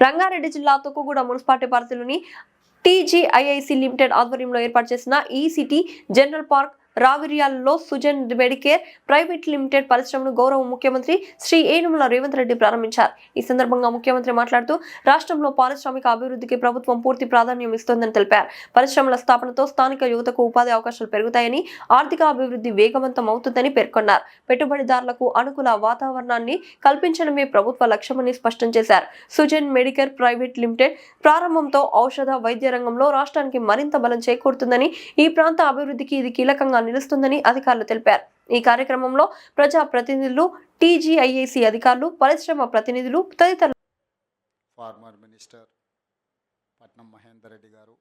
రంగారెడ్డి జిల్లా తొక్కుగూడ మున్సిపాలిటీ పరిధిలోని TGIIC limited ఆధ్వర్యంలో ఏర్పాటు చేసిన ఈ సిటీ జనరల్ పార్క్ రావిర్యాలలో సుజన్ మెడికేర్ ప్రైవేట్ లిమిటెడ్ పరిశ్రమను గౌరవ ముఖ్యమంత్రి శ్రీ ఏనుమల రేవంత్ రెడ్డి ప్రారంభించారు. ఈ సందర్భంగా ముఖ్యమంత్రి మాట్లాడుతూ రాష్ట్రంలో పారిశ్రామిక అభివృద్ధికి ప్రభుత్వం పూర్తి ప్రాధాన్యం ఇస్తోందని తెలిపారు. పరిశ్రమల స్థాపనతో స్థానిక యువతకు ఉపాధి అవకాశాలు పెరుగుతాయని ఆర్థిక అభివృద్ధి వేగవంతం అవుతుందని పేర్కొన్నారు. పెట్టుబడిదారులకు అనుకూల వాతావరణాన్ని కల్పించడమే ప్రభుత్వ లక్ష్యమని స్పష్టం చేశారు. సుజన్ మెడికేర్ ప్రైవేట్ లిమిటెడ్ ప్రారంభంతో ఔషధ వైద్య రంగంలో రాష్ట్రానికి మరింత బలం చేకూరుతుందని ఈ ప్రాంత అభివృద్ధికి ఇది కీలకంగా నిలుస్తుందని అధికారులు తెలిపారు. ఈ కార్యక్రమంలో ప్రజా ప్రతినిధులు టీజీఐఏసీ అధికారులు పరిశ్రమ ప్రతినిధులు తదితరులు ఫార్మర్ మినిస్టర్ పట్నం మహేందర్ రెడ్డి గారు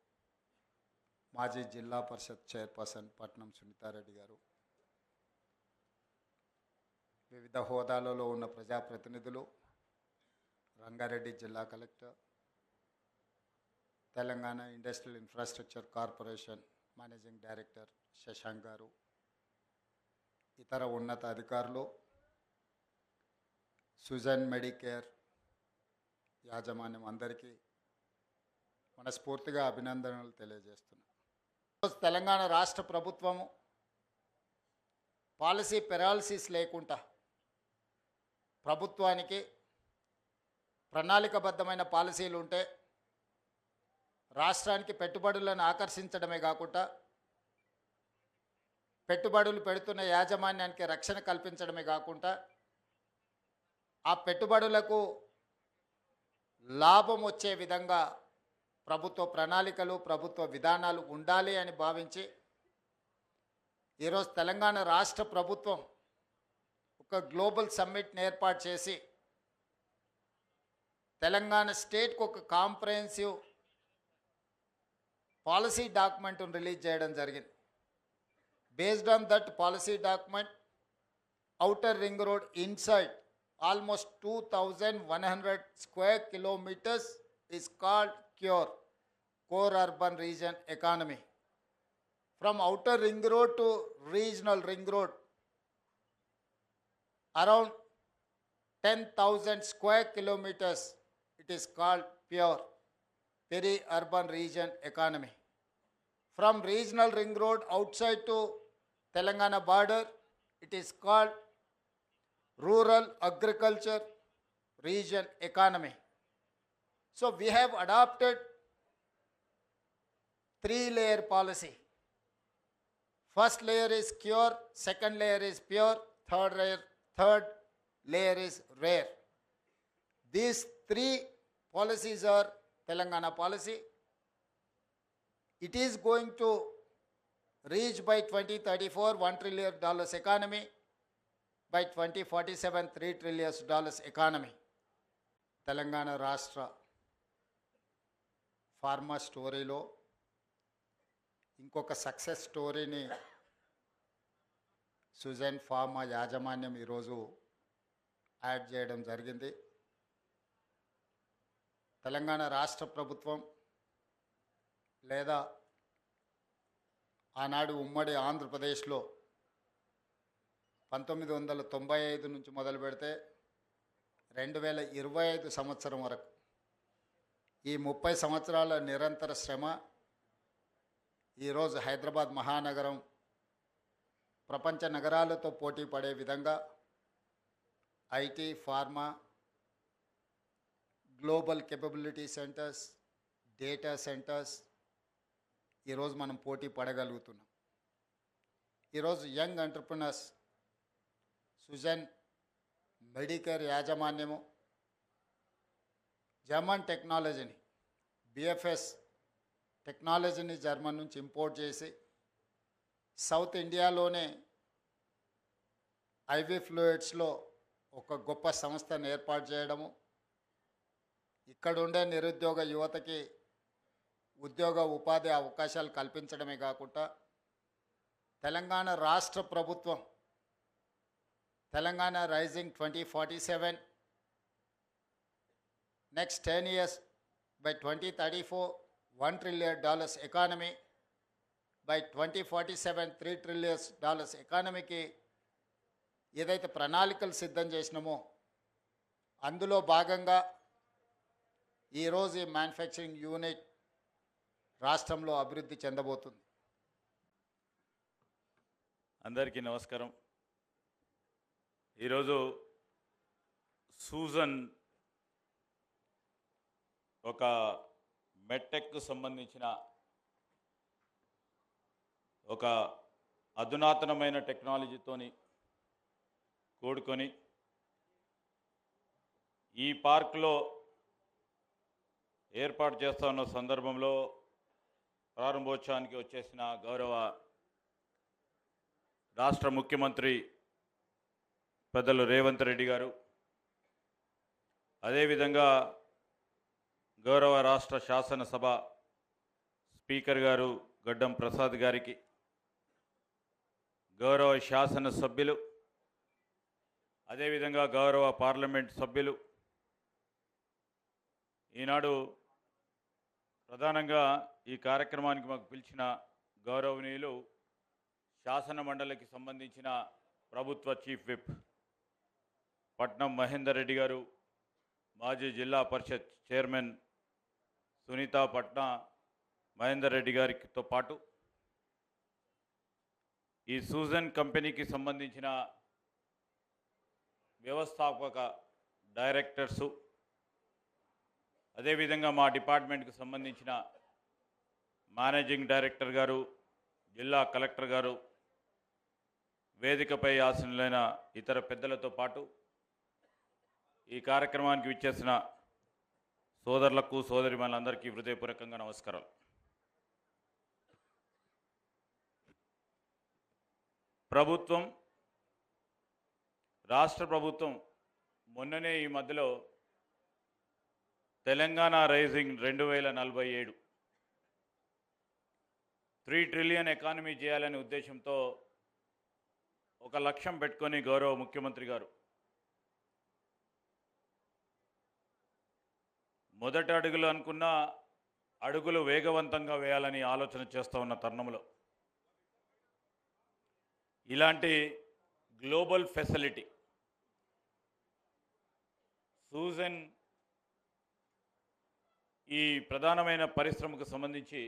మాజీ జిల్లా పరిషత్ చైర్పర్సన్ పట్నం సునీతారెడ్డి గారు వివిధ హోదాలలో ఉన్న ప్రజాప్రతినిధులు రంగారెడ్డి జిల్లా collector Telangana industrial infrastructure corporation managing director Shashank గారు ఇతర ఉన్నత అధికారులు సుజన్ మెడికేర్ యాజమాన్యం అందరికీ మనస్ఫూర్తిగా అభినందనలు తెలియజేస్తున్నాను. ఈరోజు తెలంగాణ రాష్ట్ర ప్రభుత్వము పాలసీ పెరాలసిస్ లేకుండా ప్రభుత్వానికి ప్రణాళికబద్ధమైన పాలసీలు ఉంటే రాష్ట్రానికి పెట్టుబడులను ఆకర్షించడమే కాకుండా పెట్టుబడులు పెడుతున్న యాజమాన్యానికి రక్షణ కల్పించడమే కాకుండా ఆ పెట్టుబడులకు లాభం వచ్చే విధంగా ప్రభుత్వ ప్రణాళికలు ప్రభుత్వ విధానాలు ఉండాలి అని భావించి ఈరోజు తెలంగాణ రాష్ట్ర ప్రభుత్వం ఒక గ్లోబల్ సమ్మిట్ని ఏర్పాటు చేసి తెలంగాణ స్టేట్కు ఒక comprehensive పాలసీ డాక్యుమెంట్ను రిలీజ్ చేయడం జరిగింది based on that policy document outer ring road inside almost 2100 square kilometers is called cure core urban region economy from outer ring road to regional ring road around 10000 square kilometers it is called pure peri urban region economy from regional ring road outside to telangana border it is called rural agriculture region economy. So we have adopted three layer policy. First layer is cure, second layer is pure, third layer, third layer is rare. These three policies are Telangana policy. It is going to reach by 2034 1 trillion dollars economy by 2047 3 trillion dollars economy Telangana రాష్ట్ర pharma స్టోరీలో ఇంకొక success స్టోరీని Sujan pharma యాజమాన్యం ఈరోజు add చేయడం జరిగింది తెలంగాణ రాష్ట్ర ప్రభుత్వం లేదా ఆనాడు ఉమ్మడి ఆంధ్రప్రదేశ్లో పంతొమ్మిది వందల తొంభై ఐదు నుంచి మొదలు పెడితే రెండు వేల ఇరవై ఐదు సంవత్సరం వరకు ఈ ముప్పై సంవత్సరాల నిరంతర శ్రమ ఈరోజు హైదరాబాద్ మహానగరం ప్రపంచ నగరాలతో పోటీ పడే విధంగా IT pharma global capability centres data centres ఈరోజు మనం పోటీ పడగలుగుతున్నాం. ఈరోజు యంగ్ ఎంటర్ప్రినర్స్ సుజన్ మెడికేర్ యాజమాన్యము జర్మన్ టెక్నాలజీని బిఎఫ్ఎస్ టెక్నాలజీని జర్మన్ నుంచి ఇంపోర్ట్ చేసి సౌత్ ఇండియాలోనే ఐవీ ఫ్లూయిడ్స్లో ఒక గొప్ప సంస్థను ఏర్పాటు చేయడము ఇక్కడ ఉండే నిరుద్యోగ యువతకి ఉద్యోగ ఉపాధి అవకాశాలు కల్పించడమే కాకుండా తెలంగాణ రాష్ట్ర ప్రభుత్వం Telangana rising twenty forty seven next ten years by twenty thirty four one trillion dollars economy by twenty forty seven three trillions dollars ఎకానమీకి ఏదైతే ప్రణాళికలు సిద్ధం చేసినామో అందులో భాగంగా ఈరోజు ఈ మ్యానుఫ్యాక్చరింగ్ యూనిట్ రాష్ట్రంలో అభివృద్ధి చెందబోతుంది. అందరికీ నమస్కారం. ఈరోజు సూజన్ ఒక మెట్టెక్కు సంబంధించిన ఒక అధునాతనమైన టెక్నాలజీతోని కూడుకొని ఈ పార్క్లో ఏర్పాటు చేస్తా ఉన్న సందర్భంలో ప్రారంభోత్సవానికి వచ్చేసిన గౌరవ రాష్ట్ర ముఖ్యమంత్రి పెద్దలు రేవంత్ రెడ్డి గారు. అదేవిధంగా గౌరవ రాష్ట్ర శాసనసభ స్పీకర్ గారు గడ్డం ప్రసాద్ గారికి గౌరవ శాసన సభ్యులు అదేవిధంగా గౌరవ పార్లమెంట్ సభ్యులు ఈనాడు ప్రధానంగా ఈ కార్యక్రమానికి మాకు పిలిచిన గౌరవనీయులు శాసన మండలికి సంబంధించిన ప్రభుత్వ చీఫ్ విప్ పట్నం మహేందర్ రెడ్డి గారు మాజీ జిల్లా పరిషత్ చైర్మన్ సునీత పట్న మహేందర్ రెడ్డి గారితో పాటు ఈ సూజన్ కంపెనీకి సంబంధించిన వ్యవస్థాపక డైరెక్టర్సు అదేవిధంగా మా డిపార్ట్మెంట్కి సంబంధించిన మేనేజింగ్ డైరెక్టర్ గారు జిల్లా కలెక్టర్ గారు వేదికపై ఆసనులైన ఇతర పెద్దలతో పాటు ఈ కార్యక్రమానికి విచ్చేసిన సోదరులకు సోదరిమణులందరికీ హృదయపూర్వకంగా నమస్కారం ప్రభుత్వం రాష్ట్ర ప్రభుత్వం మొన్ననే ఈ మధ్యలో తెలంగాణ రైజింగ్ రెండు వేల నలభై ఏడు. త్రీ ట్రిలియన్ ఎకానమీ చేయాలనే ఉద్దేశంతో ఒక లక్ష్యం పెట్టుకొని గౌరవ ముఖ్యమంత్రి గారు. మొదటి అడుగులు అనుకున్న అడుగులు వేగవంతంగా వేయాలని ఆలోచన చేస్తూ ఉన్న తరుణంలో ఇలాంటి గ్లోబల్ ఫెసిలిటీ సూజన్ ఈ ప్రధానమైన పరిశ్రమకు సంబంధించి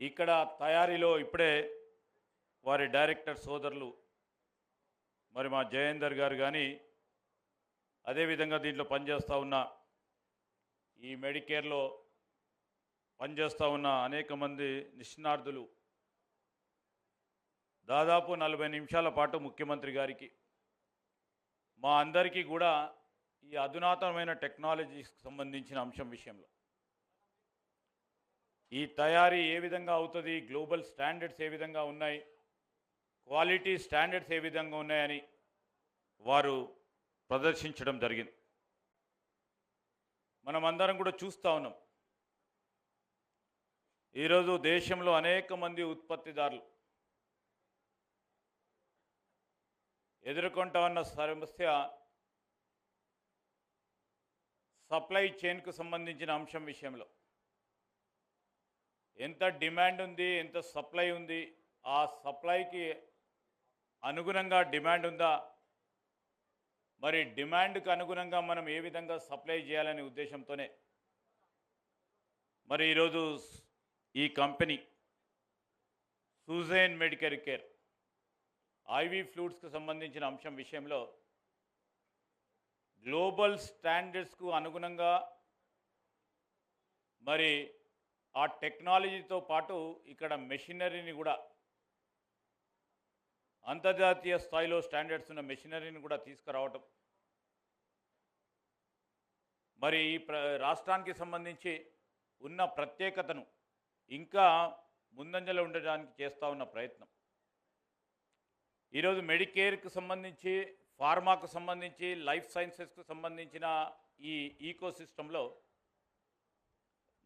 ఇక్కడ తయారీలో ఇప్పుడే వారి డైరెక్టర్ సోదరులు మరి మా జయేందర్ గారు కానీ అదేవిధంగా దీంట్లో పనిచేస్తూ ఉన్న ఈ మెడికేర్లో పనిచేస్తూ ఉన్న అనేక మంది నిష్ణార్థులు దాదాపు నలభై నిమిషాల పాటు ముఖ్యమంత్రి గారికి మా అందరికీ కూడా ఈ అధునాతనమైన టెక్నాలజీకి సంబంధించిన అంశం విషయంలో. ఈ తయారీ ఏ విధంగా అవుతుంది గ్లోబల్ స్టాండర్డ్స్ ఏ విధంగా ఉన్నాయి క్వాలిటీ స్టాండర్డ్స్ ఏ విధంగా ఉన్నాయని వారు ప్రదర్శించడం జరిగింది. మనం అందరం కూడా చూస్తూ ఉన్నాం. ఈరోజు దేశంలో అనేక మంది ఉత్పత్తిదారులు ఎదుర్కొంటా ఉన్న సమస్య సప్లై చైన్కు సంబంధించిన అంశం విషయంలో. ఎంత డిమాండ్ ఉంది ఎంత సప్లై ఉంది ఆ సప్లైకి అనుగుణంగా డిమాండ్ ఉందా? మరి డిమాండ్కి అనుగుణంగా మనం ఏ విధంగా సప్లై చేయాలనే ఉద్దేశంతోనే. మరి ఈరోజు ఈ company Sujan medical care IV ఫ్లూట్స్కి సంబంధించిన అంశం విషయంలో గ్లోబల్ స్టాండర్డ్స్కు అనుగుణంగా మరి ఆ టెక్నాలజీతో పాటు ఇక్కడ మెషినరీని కూడా అంతర్జాతీయ స్థాయిలో స్టాండర్డ్స్ ఉన్న మెషినరీని కూడా తీసుకురావటం. మరి ఈ ప్ర రాష్ట్రానికి సంబంధించి ఉన్న ప్రత్యేకతను ఇంకా ముందంజలో ఉండడానికి చేస్తూ ఉన్న ప్రయత్నం. ఈరోజు మెడికేర్కి సంబంధించి ఫార్మాకు సంబంధించి లైఫ్ సైన్సెస్కు సంబంధించిన ఈ ఈకో సిస్టంలో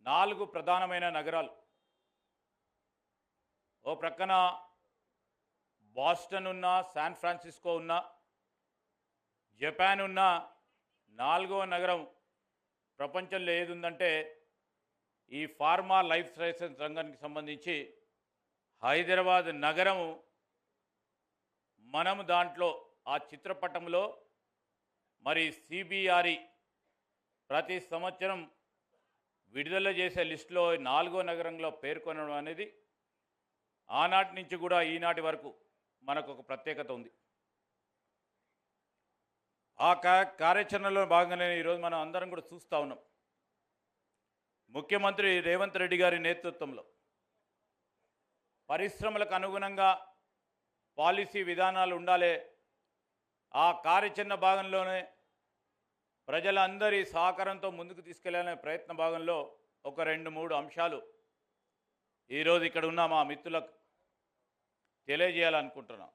నాలుగు ప్రధానమైన నగరాలు. ఓ ప్రక్కన బాస్టన్ ఉన్న శాన్ ఫ్రాన్సిస్కో ఉన్న జపాన్ ఉన్న నాలుగవ నగరం ప్రపంచంలో ఏది ఉందంటే ఈ ఫార్మా లైఫ్ సైన్సెస్ రంగానికి సంబంధించి హైదరాబాద్ నగరం మనము దాంట్లో ఆ చిత్రపటంలో మరి సిబిఆర్ఈ ప్రతి సంవత్సరం విడుదల చేసే లిస్టులో నాలుగో నగరంలో పేర్కొనడం అనేది ఆనాటి నుంచి కూడా ఈనాటి వరకు మనకు ఒక ప్రత్యేకత ఉంది. ఆ కా కార్యాచరణలో భాగంగానే ఈరోజు మనం అందరం కూడా చూస్తూ ఉన్నాం. ముఖ్యమంత్రి రేవంత్ రెడ్డి గారి నేతృత్వంలో పరిశ్రమలకు అనుగుణంగా పాలసీ విధానాలు ఉండాలి ఆ కార్యాచరణ భాగంలోనే ప్రజలందరి సహకారంతో ముందుకు తీసుకెళ్ళాలనే ప్రయత్న భాగంలో ఒక రెండు మూడు అంశాలు ఈరోజు ఇక్కడ ఉన్న మా మిత్రులకు తెలియజేయాలనుకుంటున్నాం.